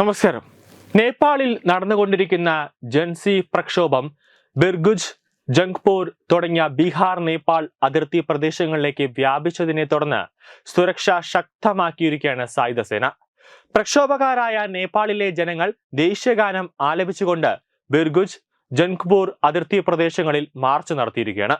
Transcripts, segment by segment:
നമസ്കാരം. നേപ്പാളിൽ നടന്നുകൊണ്ടിരിക്കുന്ന ജൻസി പ്രക്ഷോഭം ബിർഗുജ് ജംഗ്പൂർ തുടങ്ങിയ ബീഹാർ നേപ്പാൾ അതിർത്തി പ്രദേശങ്ങളിലേക്ക് വ്യാപിച്ചതിനെ തുടർന്ന് സുരക്ഷ ശക്തമാക്കിയിരിക്കുകയാണ് സായുധ സേന. പ്രക്ഷോഭകാരായ നേപ്പാളിലെ ജനങ്ങൾ ദേശീയഗാനം ആലപിച്ചുകൊണ്ട് ബിർഗുജ് ജംഗ്പൂർ അതിർത്തി പ്രദേശങ്ങളിൽ മാർച്ച് നടത്തിയിരിക്കുകയാണ്.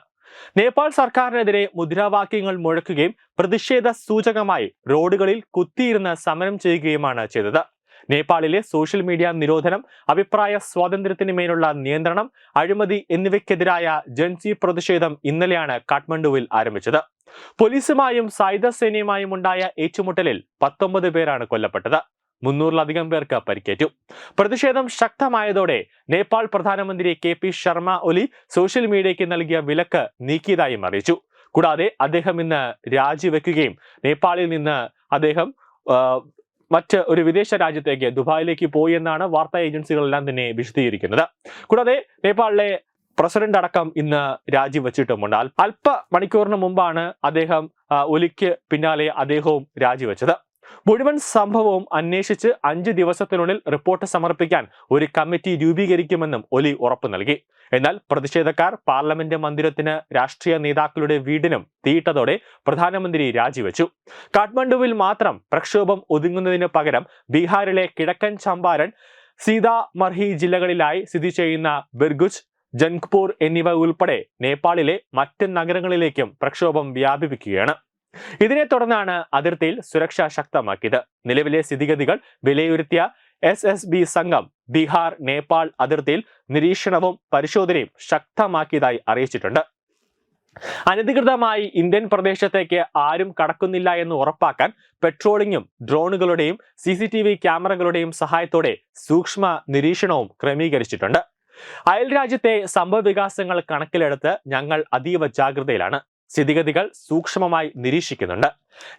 നേപ്പാൾ സർക്കാരിനെതിരെ മുദ്രാവാക്യങ്ങൾ മുഴക്കുകയും പ്രതിഷേധ സൂചകമായി റോഡുകളിൽ കുത്തിയിരുന്ന് സമരം ചെയ്യുകയുമാണ് ചെയ്തത്. നേപ്പാളിലെ സോഷ്യൽ മീഡിയ നിരോധനം അഭിപ്രായ സ്വാതന്ത്ര്യത്തിന് മേലുള്ള നിയന്ത്രണം അഴിമതി എന്നിവയ്ക്കെതിരായ ജൻസി പ്രതിഷേധം ഇന്നലെയാണ് കാഠ്മണ്ഡുവിൽ ആരംഭിച്ചത്. പോലീസുമായും സായുധ സേനയുമായും ഉണ്ടായ ഏറ്റുമുട്ടലിൽ പത്തൊമ്പത് പേരാണ് കൊല്ലപ്പെട്ടത്. മുന്നൂറിലധികം പേർക്ക് പരിക്കേറ്റു. പ്രതിഷേധം ശക്തമായതോടെ നേപ്പാൾ പ്രധാനമന്ത്രി K P Sharma Oli social മീഡിയയ്ക്ക് നൽകിയ വിലക്ക് നീക്കിയതായും അറിയിച്ചു. കൂടാതെ അദ്ദേഹം ഇന്ന് രാജിവെക്കുകയും നേപ്പാളിൽ നിന്ന് അദ്ദേഹം മറ്റ് ഒരു വിദേശ രാജ്യത്തേക്ക് ദുബായിലേക്ക് പോയി എന്നാണ് വാർത്താ ഏജൻസികളെല്ലാം തന്നെ വിശദീകരിക്കുന്നത്. കൂടാതെ നേപ്പാളിലെ പ്രസിഡന്റ് അടക്കം ഇന്ന് രാജിവെച്ചിട്ടുമുണ്ട് അല്പ മണിക്കൂറിന് മുമ്പാണ് അദ്ദേഹം ഒലിക്ക് പിന്നാലെ അദ്ദേഹവും രാജിവെച്ചത് മുഴുവൻ സംഭവവും അന്വേഷിച്ച് അഞ്ച് ദിവസത്തിനുള്ളിൽ റിപ്പോർട്ട് സമർപ്പിക്കാൻ ഒരു കമ്മിറ്റി രൂപീകരിക്കുമെന്നും ഒലി ഉറപ്പു നൽകി. എന്നാൽ പ്രതിഷേധക്കാർ പാർലമെന്റ് മന്ദിരത്തിന് രാഷ്ട്രീയ നേതാക്കളുടെ വീടിനും തീയിട്ടതോടെ പ്രധാനമന്ത്രി രാജിവെച്ചു. കാഠ്മണ്ഡുവിൽ മാത്രം പ്രക്ഷോഭം ഒതുങ്ങുന്നതിന് പകരം ബീഹാറിലെ കിഴക്കൻ ചമ്പാരൻ സീതാമർഹി ജില്ലകളിലായി സ്ഥിതി ചെയ്യുന്ന ബിർഗുജ് ജൻഗ്പൂർ എന്നിവ ഉൾപ്പെടെ നേപ്പാളിലെ മറ്റ് നഗരങ്ങളിലേക്കും പ്രക്ഷോഭം വ്യാപിപ്പിക്കുകയാണ്. ഇതിനെ തുടർന്നാണ് അതിർത്തിയിൽ സുരക്ഷ ശക്തമാക്കിയത്. നിലവിലെ സ്ഥിതിഗതികൾ വിലയിരുത്തിയ എസ് എസ് ബി സംഘം ബീഹാർ നേപ്പാൾ അതിർത്തിയിൽ നിരീക്ഷണവും പരിശോധനയും ശക്തമാക്കിയതായി അറിയിച്ചിട്ടുണ്ട്. അനധികൃതമായി ഇന്ത്യൻ പ്രദേശത്തേക്ക് ആരും കടക്കുന്നില്ല എന്ന് ഉറപ്പാക്കാൻ പെട്രോളിംഗും ഡ്രോണുകളുടെയും സി സി ടി വി ക്യാമറകളുടെയും സഹായത്തോടെ സൂക്ഷ്മ നിരീക്ഷണവും ക്രമീകരിച്ചിട്ടുണ്ട്. അയൽ രാജ്യത്തെ സംഭവ വികാസങ്ങൾ കണക്കിലെടുത്ത് ഞങ്ങൾ അതീവ ജാഗ്രതയിലാണ്. സ്ഥിതിഗതികൾ സൂക്ഷ്മമായി നിരീക്ഷിക്കുന്നുണ്ട്.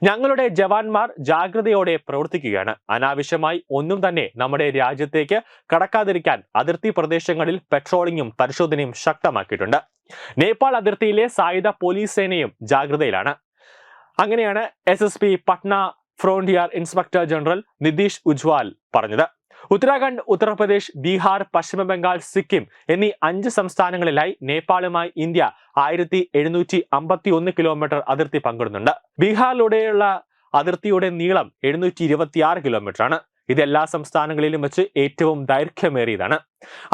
ഞങ്ങളുടെ ജവാന്മാർ ജാഗ്രതയോടെ പ്രവർത്തിക്കുകയാണ്. അനാവശ്യമായി ഒന്നും തന്നെ നമ്മുടെ രാജ്യത്തേക്ക് കടക്കാതിരിക്കാൻ അതിർത്തി പ്രദേശങ്ങളിൽ പെട്രോളിംഗും പരിശോധനയും ശക്തമാക്കിയിട്ടുണ്ട്. നേപ്പാൾ അതിർത്തിയിലെ സായുധ പോലീസ് സേനയും ജാഗ്രതയിലാണ്. അങ്ങനെയാണ് S S B Patna frontier inspector general Nitish Ujjwal പറഞ്ഞത്. ഉത്തരാഖണ്ഡ് ഉത്തർപ്രദേശ് ബീഹാർ പശ്ചിമ ബംഗാൾ സിക്കിം എന്നീ അഞ്ച് സംസ്ഥാനങ്ങളിലായി നേപ്പാളുമായി ഇന്ത്യ ആയിരത്തി എഴുന്നൂറ്റി അമ്പത്തി ഒന്ന് കിലോമീറ്റർ അതിർത്തി പങ്കിടുന്നുണ്ട്. ബീഹാറിലൂടെയുള്ള അതിർത്തിയുടെ നീളം എഴുന്നൂറ്റി ഇരുപത്തിയാറ് കിലോമീറ്റർ ആണ് ഇത് എല്ലാ സംസ്ഥാനങ്ങളിലും വെച്ച് ഏറ്റവും ദൈർഘ്യമേറിയതാണ്.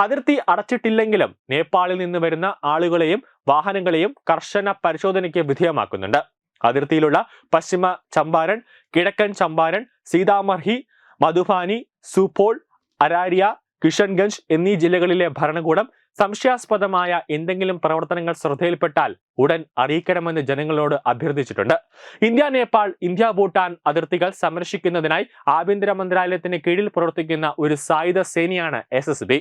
അതിർത്തി അടച്ചിട്ടില്ലെങ്കിലും നേപ്പാളിൽ നിന്ന് വരുന്ന ആളുകളെയും വാഹനങ്ങളെയും കർശന പരിശോധനയ്ക്ക് വിധേയമാക്കുന്നുണ്ട്. അതിർത്തിയിലുള്ള പശ്ചിമ ചമ്പാരൻ കിഴക്കൻ ചമ്പാരൻ സീതാമർഹി മധുബാനി സുപോൾ അരാരിയ കിഷൻഗഞ്ച് എന്നീ ജില്ലകളിലെ ഭരണകൂടം സംശയാസ്പദമായ എന്തെങ്കിലും പ്രവർത്തനങ്ങൾ ശ്രദ്ധയിൽപ്പെട്ടാൽ ഉടൻ അറിയിക്കണമെന്ന് ജനങ്ങളോട് അഭ്യർത്ഥിച്ചിട്ടുണ്ട്. ഇന്ത്യ നേപ്പാൾ ഇന്ത്യ ഭൂട്ടാൻ അതിർത്തികൾ സംരക്ഷിക്കുന്നതിനായി ആഭ്യന്തര മന്ത്രാലയത്തിന് കീഴിൽ പ്രവർത്തിക്കുന്ന ഒരു സായുധ സേനയാണ് എസ് എസ് ബി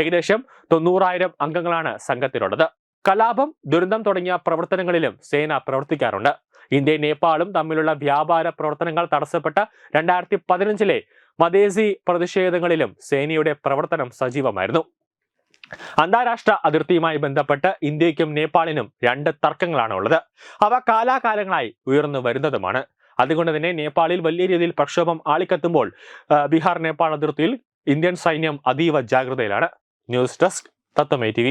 ഏകദേശം തൊണ്ണൂറായിരം അംഗങ്ങളാണ് സംഘത്തിലുള്ളത്. കലാപം ദുരന്തം തുടങ്ങിയ പ്രവർത്തനങ്ങളിലും സേന പ്രവർത്തിക്കാറുണ്ട്. ഇന്ത്യയും നേപ്പാളും തമ്മിലുള്ള വ്യാപാര പ്രവർത്തനങ്ങൾ തടസ്സപ്പെട്ട രണ്ടായിരത്തി പതിനഞ്ചിലെ മദേസി പ്രതിഷേധങ്ങളിലും സേനയുടെ പ്രവർത്തനം സജീവമായിരുന്നു. അന്താരാഷ്ട്ര അതിർത്തിയുമായി ബന്ധപ്പെട്ട് ഇന്ത്യക്കും നേപ്പാളിനും രണ്ട് തർക്കങ്ങളാണ് ഉള്ളത് അവ കാലാകാലങ്ങളായി ഉയർന്നു വരുന്നതുമാണ്. അതുകൊണ്ട് തന്നെ നേപ്പാളിൽ വലിയ രീതിയിൽ പ്രക്ഷോഭം ആളിക്കത്തുമ്പോൾ ബീഹാർ നേപ്പാൾ അതിർത്തിയിൽ ഇന്ത്യൻ സൈന്യം അതീവ ജാഗ്രതയിലാണ്. ന്യൂസ് ഡെസ്ക് തത്തമേ ടി